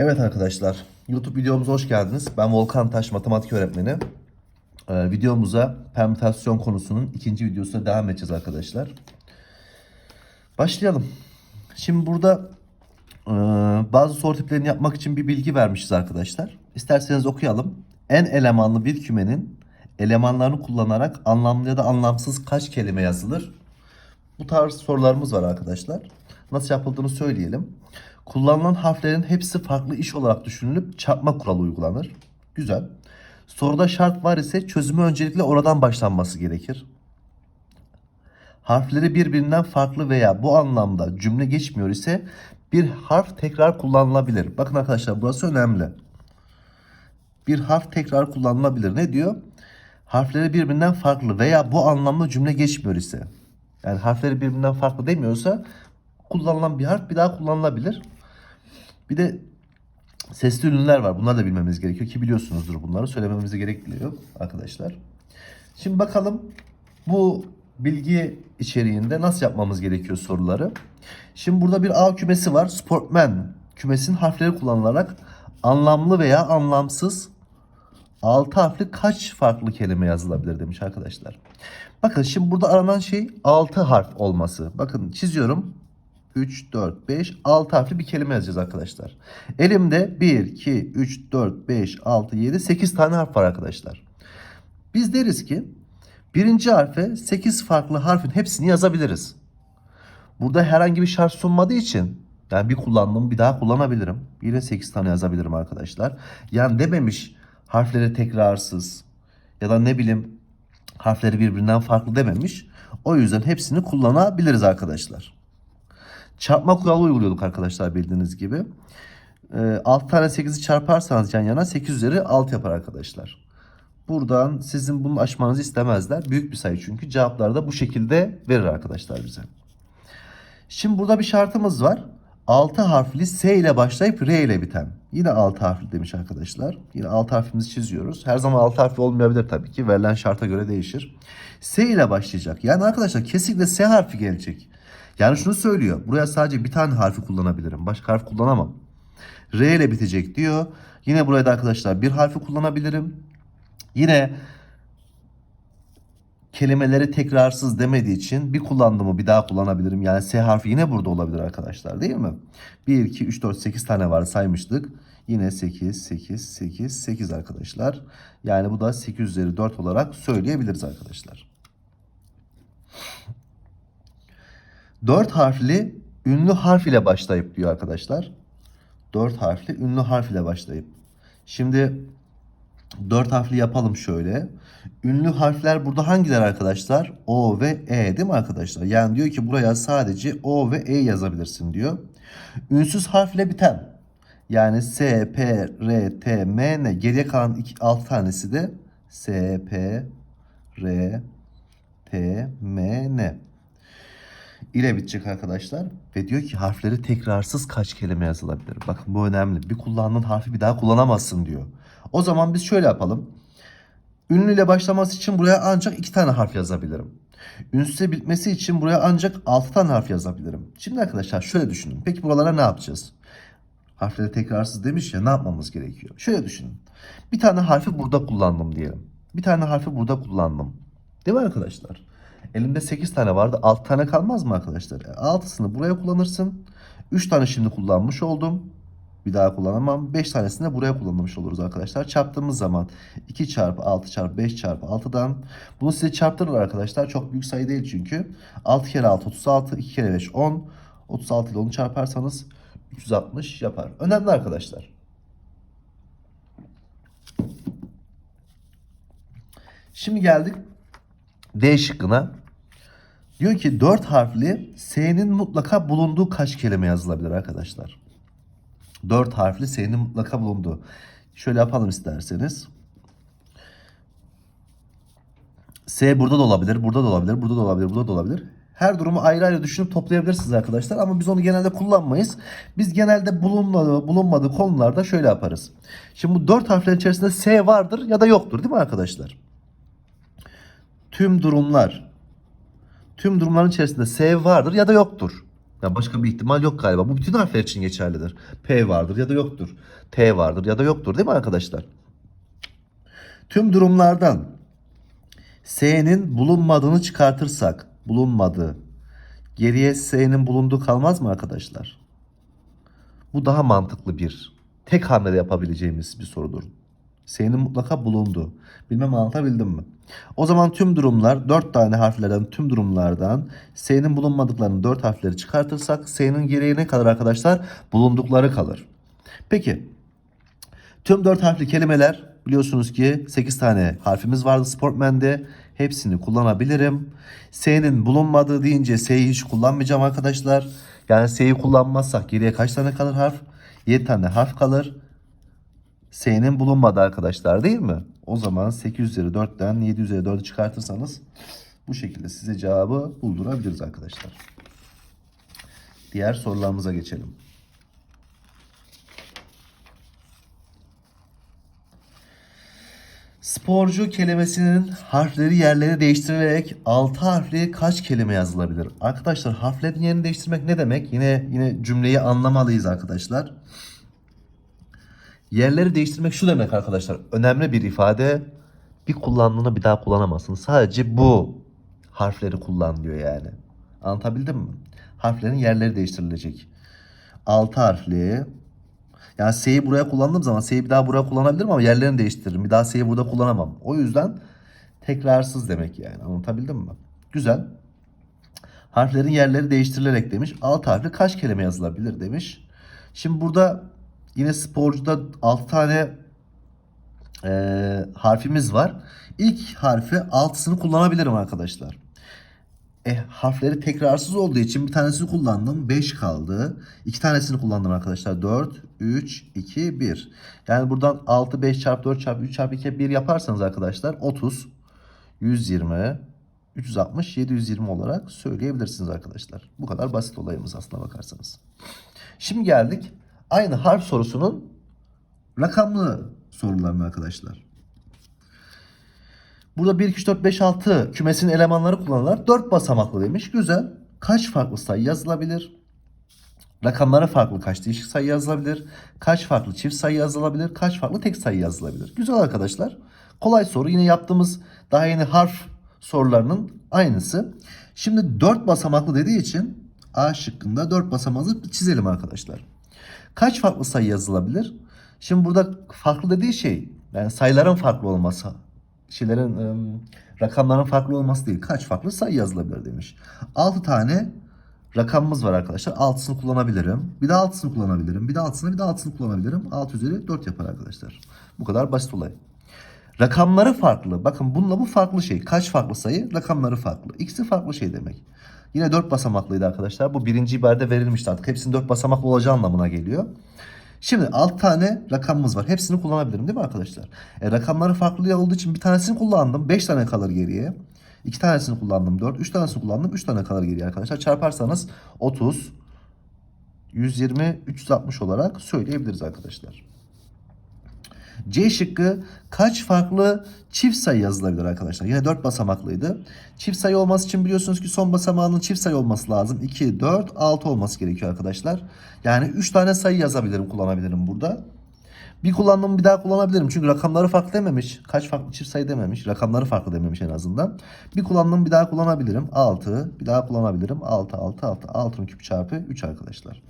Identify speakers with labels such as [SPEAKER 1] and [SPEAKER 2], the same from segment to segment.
[SPEAKER 1] Evet arkadaşlar, YouTube videomuza hoş geldiniz. Ben Volkan Taş, matematik öğretmeni. Ee, videomuza permütasyon konusunun ikinci videosuna devam edeceğiz arkadaşlar. Başlayalım. Şimdi burada e, bazı soru tiplerini yapmak için bir bilgi vermişiz arkadaşlar. İsterseniz okuyalım. En elemanlı bir kümenin elemanlarını kullanarak anlamlı ya da anlamsız kaç kelime yazılır? Bu tarz sorularımız var arkadaşlar. Nasıl yapıldığını söyleyelim. Kullanılan harflerin hepsi farklı iş olarak düşünülüp çarpma kuralı uygulanır. Güzel. Soruda şart var ise çözümü öncelikle oradan başlanması gerekir. Harfleri birbirinden farklı veya bu anlamda cümle geçmiyor ise bir harf tekrar kullanılabilir. Bakın arkadaşlar burası önemli. Bir harf tekrar kullanılabilir. Ne diyor? Harfleri birbirinden farklı veya bu anlamda cümle geçmiyor ise. Yani harfleri birbirinden farklı demiyorsa kullanılan bir harf bir daha kullanılabilir. Bir de sesli ünlüler var. Bunları da bilmemiz gerekiyor ki biliyorsunuzdur bunları. Söylememize gerek yok arkadaşlar. Şimdi bakalım bu bilgi içeriğinde nasıl yapmamız gerekiyor soruları. Şimdi burada bir A kümesi var. Sportman kümesinin harfleri kullanılarak anlamlı veya anlamsız 6 harfli kaç farklı kelime yazılabilir demiş arkadaşlar. Bakın şimdi burada aranan şey 6 harf olması. Bakın çiziyorum. 3, 4, 5, 6 harfli bir kelime yazacağız arkadaşlar. Elimde 1, 2, 3, 4, 5, 6, 7, 8 tane harf var arkadaşlar. Biz deriz ki birinci harfe 8 farklı harfin hepsini yazabiliriz. Burada herhangi bir şart sunmadığı için yani bir kullandım bir daha kullanabilirim. Yine 8 tane yazabilirim arkadaşlar. Yani dememiş harfleri tekrarsız ya da ne bileyim harfleri birbirinden farklı dememiş. O yüzden hepsini kullanabiliriz arkadaşlar. Çarpma kuralı uyguluyorduk arkadaşlar bildiğiniz gibi. Ee, 6 tane 8'i çarparsanız yan yana 8 üzeri 6 yapar arkadaşlar. Buradan sizin bunu aşmanızı istemezler. Büyük bir sayı çünkü. Cevapları da bu şekilde verir arkadaşlar bize. Şimdi burada bir şartımız var. 6 harfli S ile başlayıp R ile biten. Yine 6 harfli demiş arkadaşlar. Yine 6 harfimizi çiziyoruz. Her zaman 6 harfli olmayabilir tabii ki. Verilen şarta göre değişir. S ile başlayacak. Yani arkadaşlar kesinlikle S harfi gelecek. Yani şunu söylüyor. Buraya sadece bir tane harfi kullanabilirim. Başka harf kullanamam. R ile bitecek diyor. Yine buraya da arkadaşlar bir harfi kullanabilirim. Yine kelimeleri tekrarsız demediği için bir kullandığımı bir daha kullanabilirim. Yani S harfi yine burada olabilir arkadaşlar değil mi? 1, 2, 3, 4, 8 tane var saymıştık. Yine 8, 8, 8, 8 arkadaşlar. Yani bu da 8 üzeri 4 olarak söyleyebiliriz arkadaşlar. 4 harfli ünlü harf ile başlayıp diyor arkadaşlar. 4 harfli ünlü harf ile başlayıp. Şimdi 4 harfli yapalım şöyle. Ünlü harfler burada hangiler arkadaşlar? O ve E değil mi arkadaşlar? Yani diyor ki buraya sadece O ve E yazabilirsin diyor. Ünsüz harfle biten. Yani S, P, R, T, M, N. Geriye kalan 6 tanesi de S, P, R, T, M, N ile bitecek arkadaşlar. Ve diyor ki harfleri tekrarsız kaç kelime yazılabilir? Bakın bu önemli. Bir kullandığın harfi bir daha kullanamazsın diyor. O zaman biz şöyle yapalım. Ünlü ile başlaması için buraya ancak iki tane harf yazabilirim. Ünsüze bitmesi için buraya ancak altı tane harf yazabilirim. Şimdi arkadaşlar şöyle düşünün. Peki buralara ne yapacağız? Harfleri tekrarsız demiş ya ne yapmamız gerekiyor? Şöyle düşünün. Bir tane harfi burada kullandım diyelim. Bir tane harfi burada kullandım. Değil mi arkadaşlar? Elimde 8 tane vardı. 6 tane kalmaz mı arkadaşlar? 6'sını buraya kullanırsın. 3 tane şimdi kullanmış oldum. Bir daha kullanamam. 5 tanesini de buraya kullanmış oluruz arkadaşlar. Çarptığımız zaman 2 çarpı 6 çarpı 5 çarpı 6'dan bunu size çarptırır arkadaşlar. Çok büyük sayı değil çünkü. 6 kere 6 36, 2 kere 5 10. 36 ile onu çarparsanız 360 yapar. Önemli arkadaşlar. Şimdi geldik D şıkkına. Diyor ki 4 harfli S'nin mutlaka bulunduğu kaç kelime yazılabilir arkadaşlar? 4 harfli S'nin mutlaka bulunduğu. Şöyle yapalım isterseniz. S burada da olabilir, burada da olabilir, burada da olabilir, burada da olabilir. Her durumu ayrı ayrı düşünüp toplayabilirsiniz arkadaşlar ama biz onu genelde kullanmayız. Biz genelde bulunmadığı, bulunmadığı konularda şöyle yaparız. Şimdi bu 4 harflerin içerisinde S vardır ya da yoktur değil mi arkadaşlar? Tüm durumlar. Tüm durumların içerisinde S vardır ya da yoktur. Ya başka bir ihtimal yok galiba. Bu bütün harfler için geçerlidir. P vardır ya da yoktur. T vardır ya da yoktur değil mi arkadaşlar? Tüm durumlardan S'nin bulunmadığını çıkartırsak bulunmadığı geriye S'nin bulunduğu kalmaz mı arkadaşlar? Bu daha mantıklı bir tek hamlede yapabileceğimiz bir sorudur. S'nin mutlaka bulunduğu. Bilmem anlatabildim mi? O zaman tüm durumlar 4 tane harflerden tüm durumlardan S'nin bulunmadıklarını 4 harfleri çıkartırsak S'nin geriye ne kalır arkadaşlar? Bulundukları kalır. Peki tüm 4 harfli kelimeler biliyorsunuz ki 8 tane harfimiz vardı Sportman'de. Hepsini kullanabilirim. S'nin bulunmadığı deyince S'yi hiç kullanmayacağım arkadaşlar. Yani S'yi kullanmazsak geriye kaç tane kalır harf? 7 tane harf kalır. S'nin bulunmadı arkadaşlar değil mi? O zaman 8 üzeri 4'ten 7 üzeri 4'ü çıkartırsanız bu şekilde size cevabı buldurabiliriz arkadaşlar. Diğer sorularımıza geçelim. Sporcu kelimesinin harfleri yerleri değiştirilerek 6 harfli kaç kelime yazılabilir? Arkadaşlar harflerin yerini değiştirmek ne demek? Yine yine cümleyi anlamalıyız arkadaşlar. Yerleri değiştirmek şu demek arkadaşlar. Önemli bir ifade. Bir kullandığını bir daha kullanamazsın. Sadece bu harfleri kullan diyor yani. Anlatabildim mi? Harflerin yerleri değiştirilecek. 6 harfli. Yani S'yi buraya kullandığım zaman S'yi bir daha buraya kullanabilirim ama yerlerini değiştiririm. Bir daha S'yi burada kullanamam. O yüzden tekrarsız demek yani. Anlatabildim mi? Güzel. Harflerin yerleri değiştirilerek demiş. Alt harfli kaç kelime yazılabilir demiş. Şimdi burada yine sporcuda 6 tane e, harfimiz var. İlk harfi altısını kullanabilirim arkadaşlar. E, harfleri tekrarsız olduğu için bir tanesini kullandım. 5 kaldı. İki tanesini kullandım arkadaşlar. 4, 3, 2, 1. Yani buradan 6, 5 çarpı 4 çarpı 3 çarpı 2 1 yaparsanız arkadaşlar 30, 120, 360, 720 olarak söyleyebilirsiniz arkadaşlar. Bu kadar basit olayımız aslına bakarsanız. Şimdi geldik aynı harf sorusunun rakamlı sorularına arkadaşlar. Burada 1, 2, 3, 4, 5, 6 kümesinin elemanları kullanılır. 4 basamaklı demiş. Güzel. Kaç farklı sayı yazılabilir? Rakamları farklı kaç değişik sayı yazılabilir? Kaç farklı çift sayı yazılabilir? Kaç farklı tek sayı yazılabilir? Güzel arkadaşlar. Kolay soru. Yine yaptığımız daha yeni harf sorularının aynısı. Şimdi 4 basamaklı dediği için A şıkkında 4 basamaklı çizelim arkadaşlar. Kaç farklı sayı yazılabilir? Şimdi burada farklı dediği şey yani sayıların farklı olması şeylerin ım, rakamların farklı olması değil. Kaç farklı sayı yazılabilir demiş. 6 tane rakamımız var arkadaşlar. 6'sını kullanabilirim. Bir de 6'sını kullanabilirim. Bir de 6'sını bir de 6'sını kullanabilirim. 6 üzeri 4 yapar arkadaşlar. Bu kadar basit olay. Rakamları farklı. Bakın bununla bu farklı şey. Kaç farklı sayı? Rakamları farklı. İkisi farklı şey demek. Yine 4 basamaklıydı arkadaşlar. Bu birinci ibarede verilmişti artık. Hepsinin 4 basamaklı olacağı anlamına geliyor. Şimdi 6 tane rakamımız var. Hepsini kullanabilirim değil mi arkadaşlar? E, rakamları farklı olduğu için bir tanesini kullandım. 5 tane kalır geriye. 2 tanesini kullandım 4. 3 tanesini kullandım. 3 tane kalır geriye arkadaşlar. Çarparsanız 30, 120, 360 olarak söyleyebiliriz arkadaşlar. C şıkkı kaç farklı çift sayı yazılabilir arkadaşlar? Yine 4 basamaklıydı. Çift sayı olması için biliyorsunuz ki son basamağının çift sayı olması lazım. 2, 4, 6 olması gerekiyor arkadaşlar. Yani 3 tane sayı yazabilirim, kullanabilirim burada. Bir kullandığımı bir daha kullanabilirim. Çünkü rakamları farklı dememiş. Kaç farklı çift sayı dememiş. Rakamları farklı dememiş en azından. Bir kullandığımı bir daha kullanabilirim. 6. Bir daha kullanabilirim. 6, 6, 6. 6'nın küpü çarpı 3 arkadaşlar.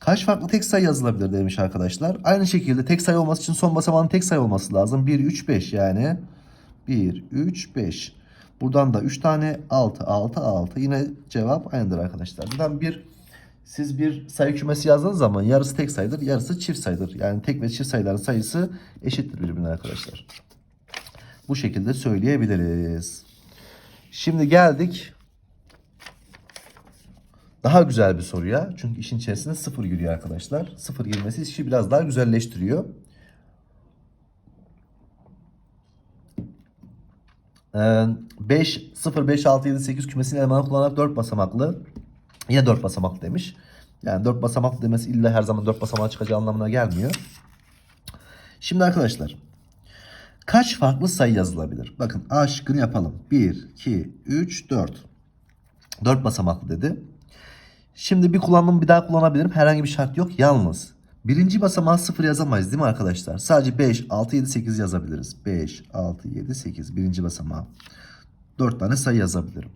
[SPEAKER 1] Kaç farklı tek sayı yazılabilir demiş arkadaşlar. Aynı şekilde tek sayı olması için son basamağın tek sayı olması lazım. 1, 3, 5 yani. 1, 3, 5. Buradan da 3 tane 6, 6, 6. Yine cevap aynıdır arkadaşlar. Buradan bir siz bir sayı kümesi yazdığınız zaman yarısı tek sayıdır, yarısı çift sayıdır. Yani tek ve çift sayıların sayısı eşittir birbirine arkadaşlar. Bu şekilde söyleyebiliriz. Şimdi geldik daha güzel bir soruya. Çünkü işin içerisinde sıfır giriyor arkadaşlar. Sıfır girmesi işi biraz daha güzelleştiriyor. Ee, 5, 0, 5, 6, 7, 8 kümesinin elemanı kullanarak 4 basamaklı. Yine 4 basamaklı demiş. Yani 4 basamaklı demesi illa her zaman 4 basamağa çıkacağı anlamına gelmiyor. Şimdi arkadaşlar. Kaç farklı sayı yazılabilir? Bakın A şıkkını yapalım. 1, 2, 3, 4. 4 basamaklı dedi. Şimdi bir kullandım bir daha kullanabilirim. Herhangi bir şart yok. Yalnız birinci basamağı 0 yazamayız değil mi arkadaşlar? Sadece 5, 6, 7, 8 yazabiliriz. 5, 6, 7, 8 birinci basamağı. 4 tane sayı yazabilirim.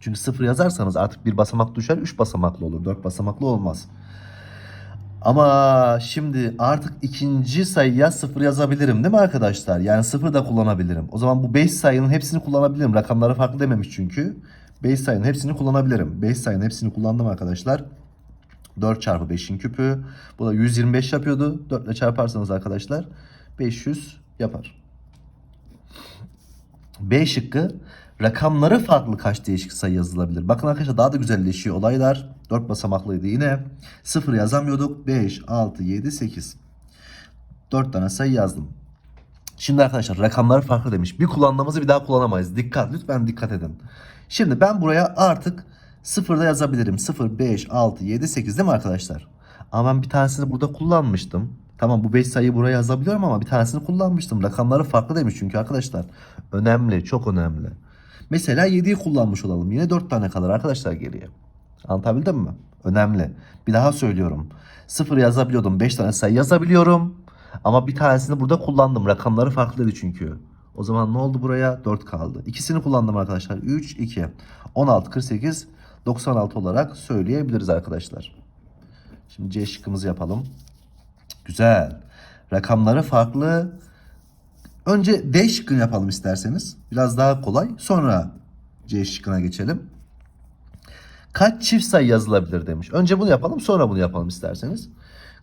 [SPEAKER 1] Çünkü 0 yazarsanız artık bir basamak düşer 3 basamaklı olur. 4 basamaklı olmaz. Ama şimdi artık ikinci sayıya 0 yazabilirim değil mi arkadaşlar? Yani 0 da kullanabilirim. O zaman bu 5 sayının hepsini kullanabilirim. Rakamları farklı dememiş çünkü. 5 sayının hepsini kullanabilirim. 5 sayının hepsini kullandım arkadaşlar. 4 çarpı 5'in küpü. Bu da 125 yapıyordu. 4 ile çarparsanız arkadaşlar 500 yapar. B şıkkı rakamları farklı kaç değişik sayı yazılabilir? Bakın arkadaşlar daha da güzelleşiyor olaylar. 4 basamaklıydı yine. 0 yazamıyorduk. 5, 6, 7, 8. 4 tane sayı yazdım. Şimdi arkadaşlar rakamları farklı demiş. Bir kullandığımızı bir daha kullanamayız. Dikkat lütfen dikkat edin. Şimdi ben buraya artık 0'da yazabilirim. 0, 5, 6, 7, 8 değil mi arkadaşlar? Ama ben bir tanesini burada kullanmıştım. Tamam bu 5 sayıyı buraya yazabiliyorum ama bir tanesini kullanmıştım. Rakamları farklı demiş çünkü arkadaşlar. Önemli, çok önemli. Mesela 7'yi kullanmış olalım. Yine 4 tane kalır arkadaşlar geriye. Anlatabildim mi? Önemli. Bir daha söylüyorum. 0 yazabiliyordum. 5 tane sayı yazabiliyorum. Ama bir tanesini burada kullandım. Rakamları farklıydı çünkü. O zaman ne oldu buraya? 4 kaldı. İkisini kullandım arkadaşlar. 3, 2. 16, 48, 96 olarak söyleyebiliriz arkadaşlar. Şimdi C şıkkımızı yapalım. Güzel. Rakamları farklı. Önce D şıkkını yapalım isterseniz. Biraz daha kolay. Sonra C şıkkına geçelim. Kaç çift sayı yazılabilir demiş. Önce bunu yapalım sonra bunu yapalım isterseniz.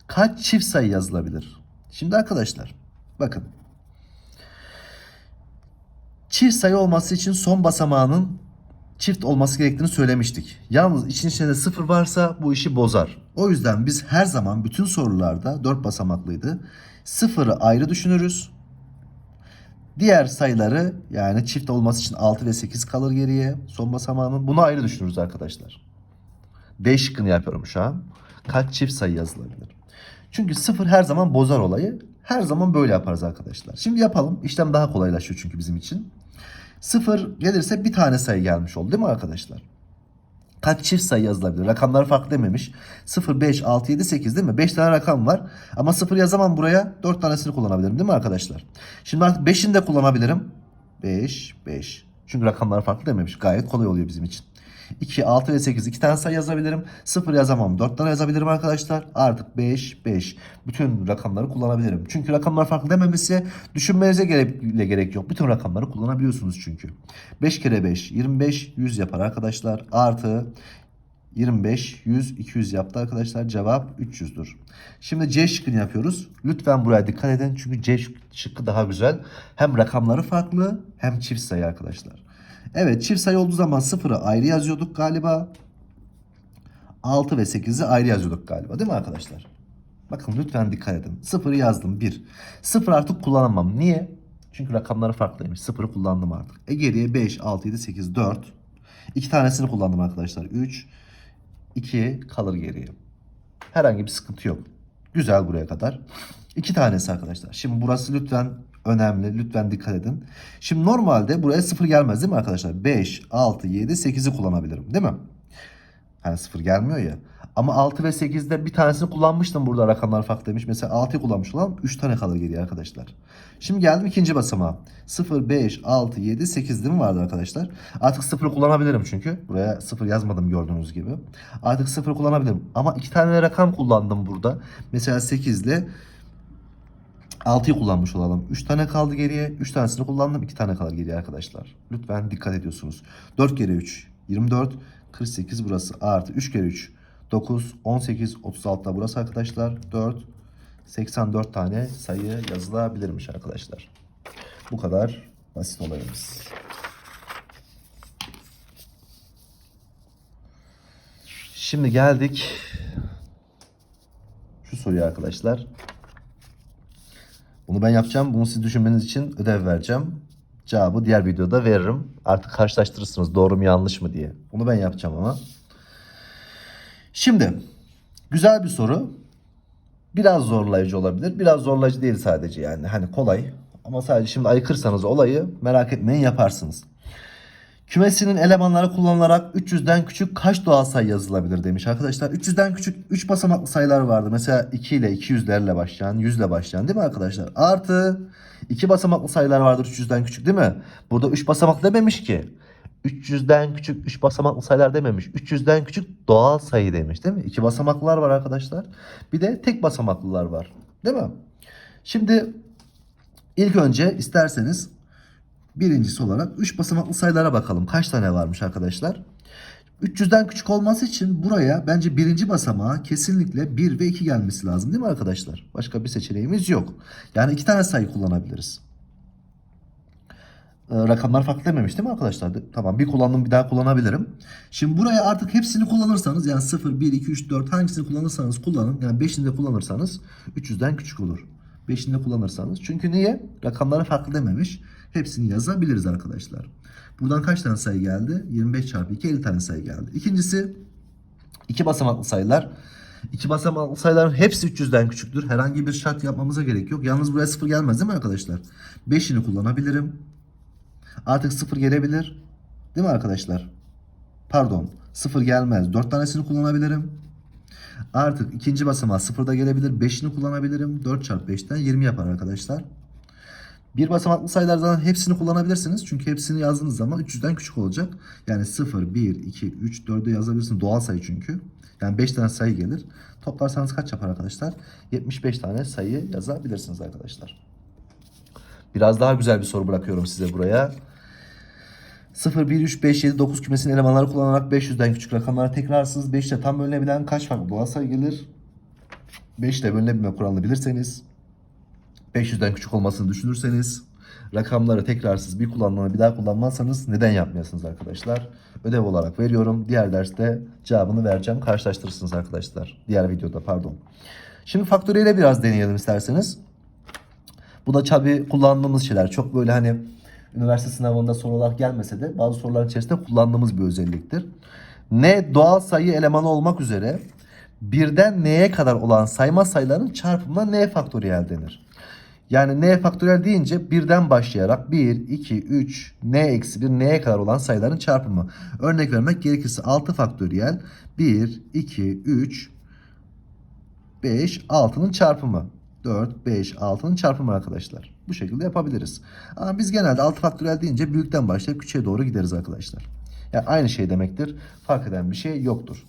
[SPEAKER 1] Kaç çift sayı yazılabilir? Şimdi arkadaşlar bakın. Çift sayı olması için son basamağının çift olması gerektiğini söylemiştik. Yalnız için içinde sıfır varsa bu işi bozar. O yüzden biz her zaman bütün sorularda 4 basamaklıydı. Sıfırı ayrı düşünürüz. Diğer sayıları yani çift olması için 6 ve 8 kalır geriye son basamağının. Bunu ayrı düşünürüz arkadaşlar. D şıkkını yapıyorum şu an. Kaç çift sayı yazılabilir? Çünkü sıfır her zaman bozar olayı. Her zaman böyle yaparız arkadaşlar. Şimdi yapalım. İşlem daha kolaylaşıyor çünkü bizim için. Sıfır gelirse bir tane sayı gelmiş oldu değil mi arkadaşlar? Kaç çift sayı yazılabilir? Rakamlar farklı dememiş. 0, 5, 6, 7, 8 değil mi? 5 tane rakam var. Ama 0 yazamam buraya. 4 tanesini kullanabilirim değil mi arkadaşlar? Şimdi artık 5'ini de kullanabilirim. 5, 5. Çünkü rakamlar farklı dememiş. Gayet kolay oluyor bizim için. 2, 6 ve 8. 2 tane sayı yazabilirim. 0 yazamam. 4 tane yazabilirim arkadaşlar. Artık 5, 5. Bütün rakamları kullanabilirim. Çünkü rakamlar farklı dememesi düşünmenize bile gerek yok. Bütün rakamları kullanabiliyorsunuz çünkü. 5 kere 5, 25, 100 yapar arkadaşlar. Artı 25, 100, 200 yaptı arkadaşlar. Cevap 300'dür. Şimdi C şıkkını yapıyoruz. Lütfen buraya dikkat edin. Çünkü C şıkkı daha güzel. Hem rakamları farklı hem çift sayı arkadaşlar. Evet çift sayı olduğu zaman 0'ı ayrı yazıyorduk galiba. 6 ve 8'i ayrı yazıyorduk galiba değil mi arkadaşlar? Bakın lütfen dikkat edin. 0'ı yazdım 1. 0 artık kullanamam. Niye? Çünkü rakamları farklıymış. 0'ı kullandım artık. E geriye 5, 6, 7, 8, 4. 2 tanesini kullandım arkadaşlar. 3, 2 kalır geriye. Herhangi bir sıkıntı yok. Güzel buraya kadar. 2 tanesi arkadaşlar. Şimdi burası lütfen önemli. Lütfen dikkat edin. Şimdi normalde buraya 0 gelmez değil mi arkadaşlar? 5, 6, 7, 8'i kullanabilirim değil mi? Hani 0 gelmiyor ya. Ama 6 ve 8'de bir tanesini kullanmıştım burada rakamlar farklı demiş. Mesela 6'yı kullanmış olan 3 tane kalır geriye arkadaşlar. Şimdi geldim ikinci basamağa. 0, 5, 6, 7, 8 değil mi vardı arkadaşlar? Artık 0'ı kullanabilirim çünkü. Buraya 0 yazmadım gördüğünüz gibi. Artık 0 kullanabilirim. Ama 2 tane rakam kullandım burada. Mesela 8 ile 6'yı kullanmış olalım. 3 tane kaldı geriye. 3 tanesini kullandım. 2 tane kalır geriye arkadaşlar. Lütfen dikkat ediyorsunuz. 4 kere 3 24 48 burası artı 3 kere 3 9 18 36 da burası arkadaşlar. 4 84 tane sayı yazılabilirmiş arkadaşlar. Bu kadar basit olayımız. Şimdi geldik şu soruya arkadaşlar. Bunu ben yapacağım. Bunu siz düşünmeniz için ödev vereceğim. Cevabı diğer videoda veririm. Artık karşılaştırırsınız doğru mu yanlış mı diye. Bunu ben yapacağım ama. Şimdi güzel bir soru. Biraz zorlayıcı olabilir. Biraz zorlayıcı değil sadece yani. Hani kolay. Ama sadece şimdi ayıkırsanız olayı merak etmeyin yaparsınız. Kümesinin elemanları kullanılarak 300'den küçük kaç doğal sayı yazılabilir demiş arkadaşlar. 300'den küçük 3 basamaklı sayılar vardı. Mesela 2 ile 200'lerle başlayan, 100 ile başlayan değil mi arkadaşlar? Artı 2 basamaklı sayılar vardır 300'den küçük değil mi? Burada 3 basamaklı dememiş ki. 300'den küçük 3 basamaklı sayılar dememiş. 300'den küçük doğal sayı demiş değil mi? 2 basamaklılar var arkadaşlar. Bir de tek basamaklılar var. Değil mi? Şimdi ilk önce isterseniz Birincisi olarak 3 basamaklı sayılara bakalım. Kaç tane varmış arkadaşlar? 300'den küçük olması için buraya bence birinci basamağa kesinlikle 1 ve 2 gelmesi lazım değil mi arkadaşlar? Başka bir seçeneğimiz yok. Yani iki tane sayı kullanabiliriz. Ee, rakamlar farklı dememiş değil mi arkadaşlar? Tamam bir kullandım bir daha kullanabilirim. Şimdi buraya artık hepsini kullanırsanız yani 0, 1, 2, 3, 4 hangisini kullanırsanız kullanın. Yani 5'ini de kullanırsanız 300'den küçük olur. 5'ini de kullanırsanız. Çünkü niye? Rakamları farklı dememiş. Hepsini yazabiliriz arkadaşlar. Buradan kaç tane sayı geldi? 25 çarpı 2 50 tane sayı geldi. İkincisi iki basamaklı sayılar. İki basamaklı sayıların hepsi 300'den küçüktür. Herhangi bir şart yapmamıza gerek yok. Yalnız buraya 0 gelmez değil mi arkadaşlar? 5'ini kullanabilirim. Artık 0 gelebilir. Değil mi arkadaşlar? Pardon. 0 gelmez. 4 tanesini kullanabilirim. Artık ikinci basamağı 0 da gelebilir. 5'ini kullanabilirim. 4 çarpı 5'ten 20 yapar arkadaşlar. Bir basamaklı sayılardan hepsini kullanabilirsiniz. Çünkü hepsini yazdığınız zaman 300'den küçük olacak. Yani 0, 1, 2, 3, 4'ü yazabilirsiniz. Doğal sayı çünkü. Yani 5 tane sayı gelir. Toplarsanız kaç yapar arkadaşlar? 75 tane sayı yazabilirsiniz arkadaşlar. Biraz daha güzel bir soru bırakıyorum size buraya. 0, 1, 3, 5, 7, 9 kümesinin elemanları kullanarak 500'den küçük rakamlara tekrarsız 5 ile tam bölünebilen kaç farklı doğal sayı gelir? 5 ile bölünebilme kuralını bilirseniz 500'den küçük olmasını düşünürseniz rakamları tekrarsız bir kullanmanı bir daha kullanmazsanız neden yapmıyorsunuz arkadaşlar? Ödev olarak veriyorum. Diğer derste cevabını vereceğim. Karşılaştırırsınız arkadaşlar. Diğer videoda pardon. Şimdi faktöriyle biraz deneyelim isterseniz. Bu da tabi kullandığımız şeyler. Çok böyle hani üniversite sınavında sorular gelmese de bazı soruların içerisinde kullandığımız bir özelliktir. Ne doğal sayı elemanı olmak üzere birden n'ye kadar olan sayma sayıların çarpımına n faktöriyel denir. Yani n faktöriyel deyince birden başlayarak 1, 2, 3, n eksi 1, n'ye kadar olan sayıların çarpımı. Örnek vermek gerekirse 6 faktöriyel 1, 2, 3, 5, 6'nın çarpımı. 4, 5, 6'nın çarpımı arkadaşlar. Bu şekilde yapabiliriz. Ama biz genelde 6 faktöriyel deyince büyükten başlayıp küçüğe doğru gideriz arkadaşlar. Yani aynı şey demektir. Fark eden bir şey yoktur.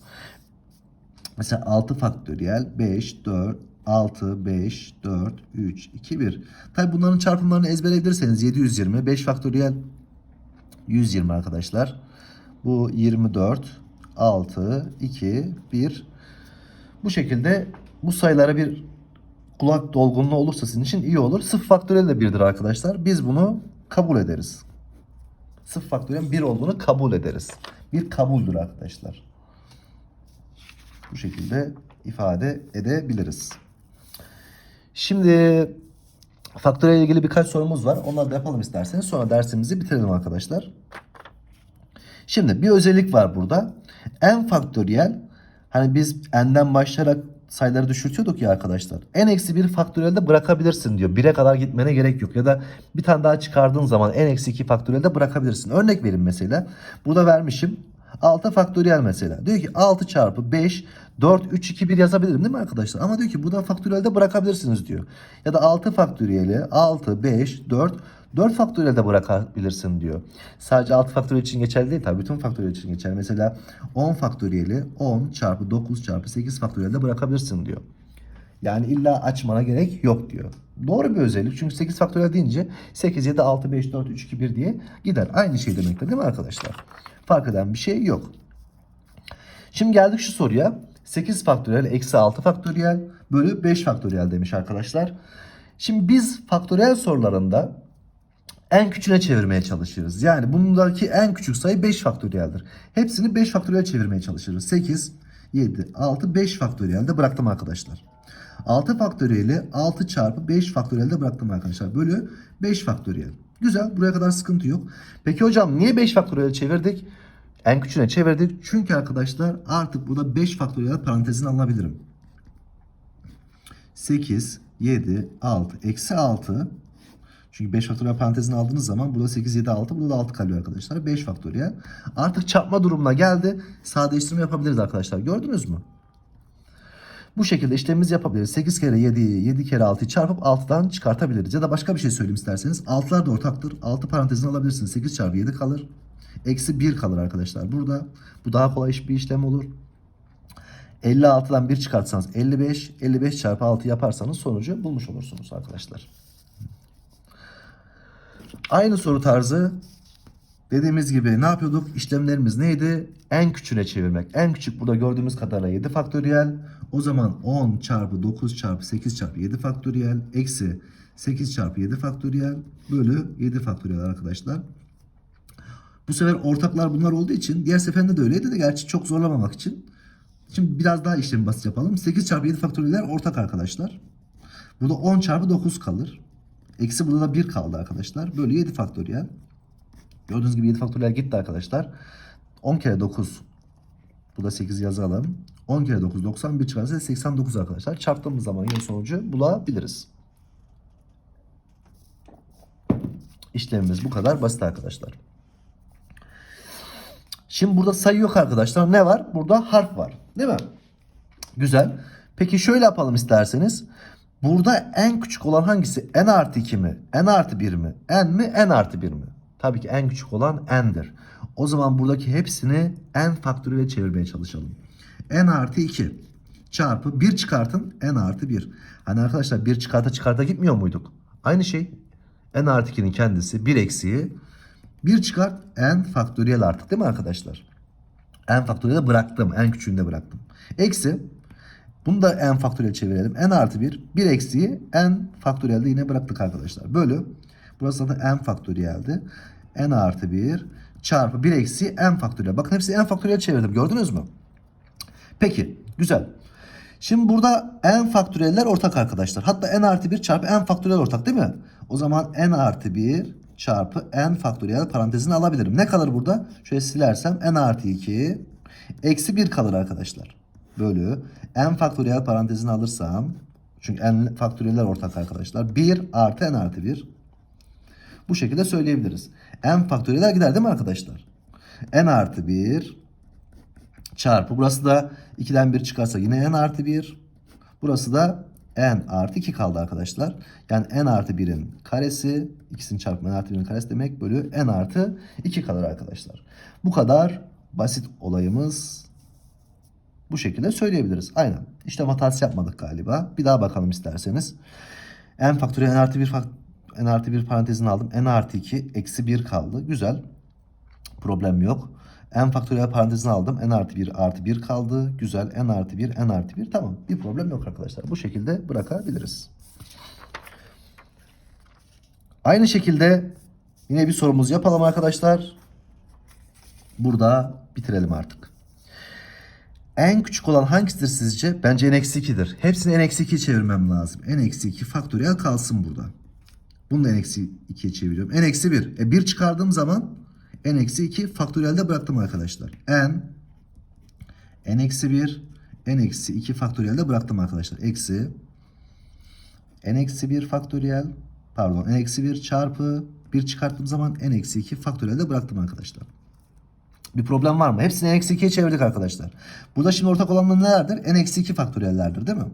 [SPEAKER 1] Mesela 6 faktöriyel 5, 4, 6, 5, 4, 3, 2, 1. Tabi bunların çarpımlarını ezberleyebilirseniz 720, 5 faktöriyel 120 arkadaşlar. Bu 24, 6, 2, 1. Bu şekilde bu sayılara bir kulak dolgunluğu olursa sizin için iyi olur. 0 faktöriyel de 1'dir arkadaşlar. Biz bunu kabul ederiz. 0 faktöriyel 1 olduğunu kabul ederiz. Bir kabuldür arkadaşlar. Bu şekilde ifade edebiliriz. Şimdi faktörel ile ilgili birkaç sorumuz var. Onları da yapalım isterseniz. Sonra dersimizi bitirelim arkadaşlar. Şimdi bir özellik var burada. n faktöriyel hani biz n'den başlayarak sayıları düşürtüyorduk ya arkadaşlar. n eksi 1 faktöriyelde bırakabilirsin diyor. 1'e kadar gitmene gerek yok. Ya da bir tane daha çıkardığın zaman n eksi 2 faktöriyelde bırakabilirsin. Örnek verin mesela. Burada vermişim. 6 faktöriyel mesela. Diyor ki 6 çarpı 5 4 3 2 1 yazabilirim değil mi arkadaşlar? Ama diyor ki buradan faktöriyelde bırakabilirsiniz diyor. Ya da 6 faktöriyeli 6 5 4 4 faktöriyelde bırakabilirsin diyor. Sadece 6 faktöriyel için geçerli değil tabii. Bütün faktöriyel için geçerli. Mesela 10 faktöriyeli 10 çarpı 9 çarpı 8 faktöriyelde bırakabilirsin diyor. Yani illa açmana gerek yok diyor. Doğru bir özellik. Çünkü 8 faktöriyel deyince 8, 7, 6, 5, 4, 3, 2, 1 diye gider. Aynı şey demektir değil mi arkadaşlar? Fark eden bir şey yok. Şimdi geldik şu soruya. 8 faktöriyel eksi 6 faktöriyel bölü 5 faktöriyel demiş arkadaşlar. Şimdi biz faktöriyel sorularında en küçüğüne çevirmeye çalışırız. Yani bundaki en küçük sayı 5 faktöriyeldir. Hepsini 5 faktöriyel çevirmeye çalışırız. 8, 7, 6, 5 faktöriyelde bıraktım arkadaşlar. 6 faktöriyeli 6 çarpı 5 faktöriyelde bıraktım arkadaşlar. Bölü 5 faktöriyel. Güzel. Buraya kadar sıkıntı yok. Peki hocam niye 5 faktöriyel çevirdik? En küçüğüne çevirdik. Çünkü arkadaşlar artık burada 5 faktöriyel parantezini alabilirim. 8, 7, 6, eksi 6 Çünkü 5 faktöriyel parantezini aldığınız zaman burada 8, 7, 6 burada da 6 kalıyor arkadaşlar. 5 faktöriyel. Artık çarpma durumuna geldi. Sadeleştirme yapabiliriz arkadaşlar. Gördünüz mü? Bu şekilde işlemimizi yapabiliriz. 8 kere 7'yi 7 kere 6'yı çarpıp 6'dan çıkartabiliriz. Ya da başka bir şey söyleyeyim isterseniz. 6'lar da ortaktır. 6 parantezini alabilirsiniz. 8 çarpı 7 kalır. Eksi 1 kalır arkadaşlar. Burada bu daha kolay bir işlem olur. 56'dan 1 çıkartsanız 55. 55 çarpı 6 yaparsanız sonucu bulmuş olursunuz arkadaşlar. Aynı soru tarzı dediğimiz gibi ne yapıyorduk? İşlemlerimiz neydi? En küçüğüne çevirmek. En küçük burada gördüğümüz kadarıyla 7 faktöriyel. O zaman 10 çarpı 9 çarpı 8 çarpı 7 faktöriyel eksi 8 çarpı 7 faktöriyel bölü 7 faktöriyel arkadaşlar. Bu sefer ortaklar bunlar olduğu için diğer seferinde de öyleydi de gerçi çok zorlamamak için. Şimdi biraz daha işlemi basit yapalım. 8 çarpı 7 faktöriyeller ortak arkadaşlar. Burada 10 çarpı 9 kalır. Eksi burada da 1 kaldı arkadaşlar. Bölü 7 faktöriyel. Gördüğünüz gibi 7 faktöriyel gitti arkadaşlar. 10 kere 9. Bu da 8 yazalım. 10 kere 9 91 çıkarsa 89 arkadaşlar. Çarptığımız zaman yine sonucu bulabiliriz. İşlemimiz bu kadar basit arkadaşlar. Şimdi burada sayı yok arkadaşlar. Ne var? Burada harf var. Değil mi? Güzel. Peki şöyle yapalım isterseniz. Burada en küçük olan hangisi? n artı 2 mi? n artı 1 mi? n mi? n artı 1 mi? Tabii ki en küçük olan n'dir. O zaman buradaki hepsini n faktörüyle çevirmeye çalışalım. n artı 2 çarpı 1 çıkartın n artı 1. Hani arkadaşlar 1 çıkarta çıkarta gitmiyor muyduk? Aynı şey. n artı 2'nin kendisi 1 eksiği 1 çıkart n faktöriyel artık değil mi arkadaşlar? n faktöriyeli bıraktım. En küçüğünü de bıraktım. Eksi bunu da n faktöriyel çevirelim. n artı 1. 1 eksiği n faktöriyelde yine bıraktık arkadaşlar. Bölü. Burası zaten n faktöriyeldi. n artı 1 çarpı 1 eksiği n faktöriyel. Bakın hepsi n faktöriyel çevirdim. Gördünüz mü? Peki. Güzel. Şimdi burada n faktöriyeller ortak arkadaşlar. Hatta n artı 1 çarpı n faktöriyel ortak değil mi? O zaman n artı 1 çarpı n faktöriyel parantezini alabilirim. Ne kalır burada? Şöyle silersem n artı 2 eksi 1 kalır arkadaşlar. Bölü n faktöriyel parantezini alırsam çünkü n faktöriyeller ortak arkadaşlar. 1 artı n artı 1. Bu şekilde söyleyebiliriz. n faktöriyeller gider değil mi arkadaşlar? n artı 1 çarpı burası da 2'den 1 çıkarsa yine n artı 1. Burası da n artı 2 kaldı arkadaşlar. Yani n artı 1'in karesi ikisini çarpma n artı 1'in karesi demek bölü n artı 2 kalır arkadaşlar. Bu kadar basit olayımız bu şekilde söyleyebiliriz. Aynen. İşlem hatası yapmadık galiba. Bir daha bakalım isterseniz. n faktörü n artı 1 fakt n artı 1 parantezini aldım. n artı 2 eksi 1 kaldı. Güzel. Problem yok. n faktöriyel parantezini aldım. n artı 1 artı 1 kaldı. Güzel. n artı 1 n artı 1 tamam. Bir problem yok arkadaşlar. Bu şekilde bırakabiliriz. Aynı şekilde yine bir sorumuz yapalım arkadaşlar. Burada bitirelim artık. En küçük olan hangisidir sizce? Bence n-2'dir. Hepsini n-2'ye çevirmem lazım. n-2 faktöriyel kalsın burada. Bunu da n-2'ye çeviriyorum. n-1. E 1 çıkardığım zaman n-2 faktöriyelde bıraktım arkadaşlar. n n-1 n-2 faktöriyelde bıraktım arkadaşlar. Eksi n-1 faktöriyel pardon n-1 çarpı 1 çıkarttığım zaman n-2 faktöriyelde bıraktım arkadaşlar. Bir problem var mı? Hepsini n-2'ye çevirdik arkadaşlar. Burada şimdi ortak olanlar nelerdir? n-2 faktöriyellerdir değil mi?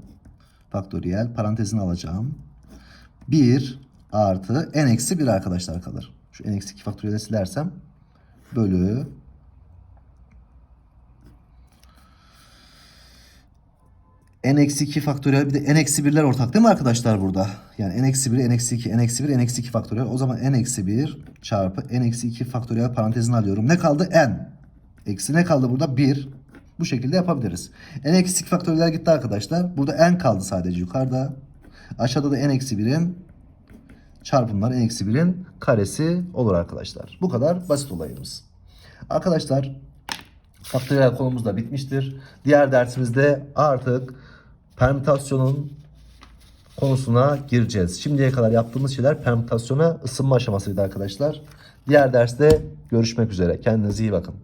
[SPEAKER 1] Faktöriyel parantezini alacağım. 1 artı n-1 arkadaşlar kalır. Şu n-2 faktöriyeli silersem bölü n-2 faktöriyel bir de n-1'ler ortak değil mi arkadaşlar burada? Yani n-1, n-2, n-1, n-2 faktöriyel. O zaman n-1 çarpı n-2 faktöriyel parantezini alıyorum. Ne kaldı? n. Eksi ne kaldı burada? 1. Bu şekilde yapabiliriz. n-2 faktöriyeller gitti arkadaşlar. Burada n kaldı sadece yukarıda. Aşağıda da n-1'in çarpımlar n-1'in karesi olur arkadaşlar. Bu kadar basit olayımız. Arkadaşlar faktöriyel konumuz da bitmiştir. Diğer dersimizde artık permütasyonun konusuna gireceğiz. Şimdiye kadar yaptığımız şeyler permütasyona ısınma aşamasıydı arkadaşlar. Diğer derste görüşmek üzere. Kendinize iyi bakın.